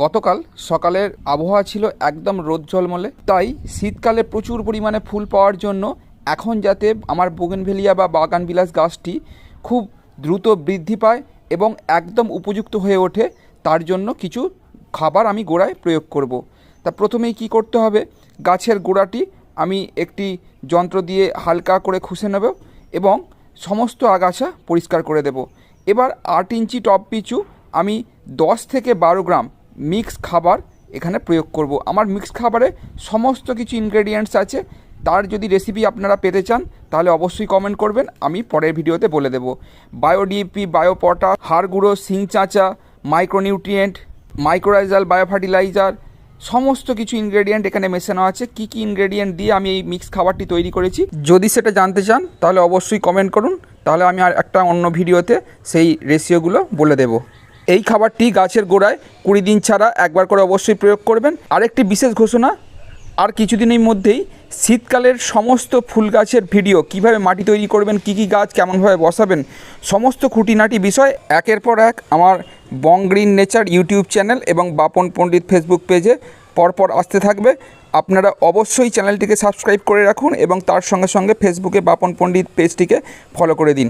গতকাল সকালের আবহাওয়া ছিল একদম রোদ ঝলমলে। তাই শীতকালে প্রচুর পরিমাণে ফুল পাওয়ার জন্য এখন যাতে আমার বোগেনভেলিয়া বা বাগান বিলাস গাছটি খুব দ্রুত বৃদ্ধি পায় এবং একদম উপযুক্ত হয়ে ওঠে, তার জন্য কিছু খাবার আমি গোড়ায় প্রয়োগ করব। তা প্রথমেই কি করতে হবে? গাছের গোড়াটি আমি একটি যন্ত্র দিয়ে হালকা করে খুশে নেব এবং সমস্ত আগাছা পরিষ্কার করে দেব। এবার আট ইঞ্চি টপ পিছু আমি দশ থেকে বারো গ্রাম মিক্স খাবার এখানে প্রয়োগ করব। আমার মিক্স খাবারে সমস্ত কিছু ইনগ্রেডিয়েন্টস আছে। তার যদি রেসিপি আপনারা পেতে চান, তাহলে অবশ্যই কমেন্ট করবেন, আমি পরের ভিডিওতে বলে দেবো। বায়োডিপি বায়োপটা হাড় গুঁড়ো সিং চাঁচা মাইক্রোনিউট্রিয়েন্ট মাইক্রোরাইজাল বায়োফার্টিলাইজার সমস্ত কিছু ইনগ্রেডিয়েন্ট এখানে মেশানো আছে। কি কি ইনগ্রেডিয়েন্ট দিয়ে আমি এই মিক্স খাবারটি তৈরি করেছি? যদি সেটা জানতে চান, তাহলে অবশ্যই কমেন্ট করুন। তাহলে আমি আর একটা অন্য ভিডিওতে সেই রেশিওগুলো বলে দেবো। এই খাবারটি গাছের গোড়ায় কুড়ি দিন ছাড়া একবার করে অবশ্যই প্রয়োগ করবেন। আরেকটি বিশেষ ঘোষণা, আর কিছুদিনের মধ্যেই শীতকালের সমস্ত ফুল গাছের ভিডিও কীভাবে মাটি তৈরি করবেন, কি কি গাছ কেমনভাবে বসাবেন, সমস্ত খুঁটিনাটি বিষয় একের পর এক আমার Bong green nature YouTube channel এবং বাপন পণ্ডিত ফেসবুক পেজে পরপর আসতে থাকবে। আপনারা অবশ্যই চ্যানেলটিকে সাবস্ক্রাইব করে রাখুন এবং তার সঙ্গে সঙ্গে ফেসবুকে বাপন পণ্ডিত পেজটিকে ফলো করে দিন।